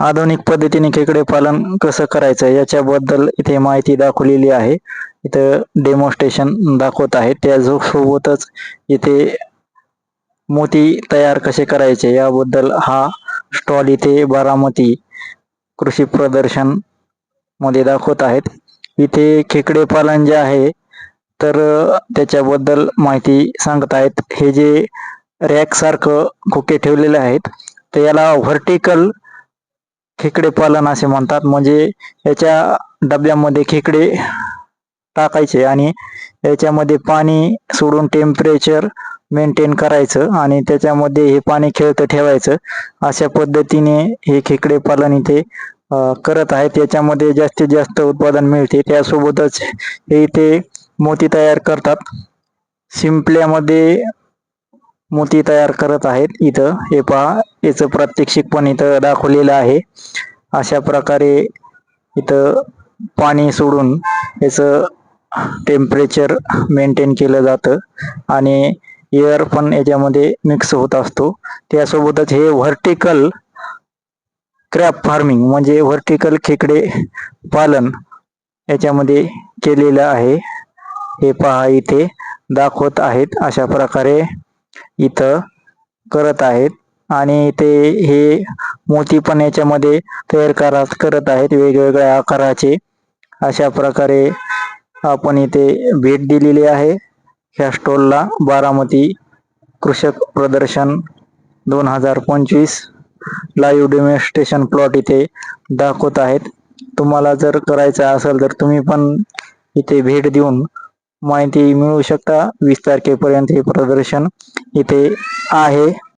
आधुनिक पद्धतीने खेकडे पालन कसं करायचं याच्याबद्दल इथे माहिती दाखवलेली आहे. इथं डेमॉन्स्ट्रेशन दाखवत आहे. त्या सोबतच इथे मोती तयार कसे करायचे याबद्दल हा स्टॉल इथे बारामती कृषी प्रदर्शनमध्ये दाखवत आहेत. इथे खेकडे पालन जे आहे तर त्याच्याबद्दल माहिती सांगत आहेत. हे जे रॅक सारखं खोके ठेवलेले आहेत तर याला व्हर्टिकल खेकडे पालन असे म्हणतात. म्हणजे याच्या डब्यामध्ये खेकडे टाकायचे आणि याच्यामध्ये पाणी सोडून टेम्परेचर मेंटेन करायचं आणि त्याच्यामध्ये हे पाणी खेळतं ठेवायचं. अशा पद्धतीने हे खेकडे पालन इथे करत आहेत. याच्यामध्ये जास्तीत जास्त उत्पादन मिळते. त्यासोबतच हे इथे मोती तयार करतात. शिंपल्यामध्ये मोती तयार करत आहेत इथं. हे पहा याचं प्रात्यक्षिक पण इथं दाखवलेलं आहे. अशा प्रकारे इथं पाणी सोडून याचं टेम्परेचर मेंटेन केलं जातं आणि एअर पण याच्यामध्ये मिक्स होत असतो. त्यासोबतच हे व्हर्टिकल क्रॅप फार्मिंग म्हणजे व्हर्टिकल खेकडे पालन याच्यामध्ये केलेलं आहे. हे पहा इथे दाखवत आहेत अशा प्रकारे. इथं करत आहेत. आणि ते हे मोती पण याच्यामध्ये तयार करा करत आहेत. वेगवेगळ्या आकाराचे. अशा प्रकारे आपण इथे भेट दिलेली आहे. ह्या स्टॉलला बारामती कृषक प्रदर्शन दोन हजार पंचवीस लाईव्ह डेमॉन्स्ट्रेशन प्लॉट इथे दाखवत आहेत. तुम्हाला जर करायचं असेल तर तुम्ही पण इथे भेट देऊन माहिती मिळू शकता. वीस तारखेपर्यंत हे प्रदर्शन इथे आहे.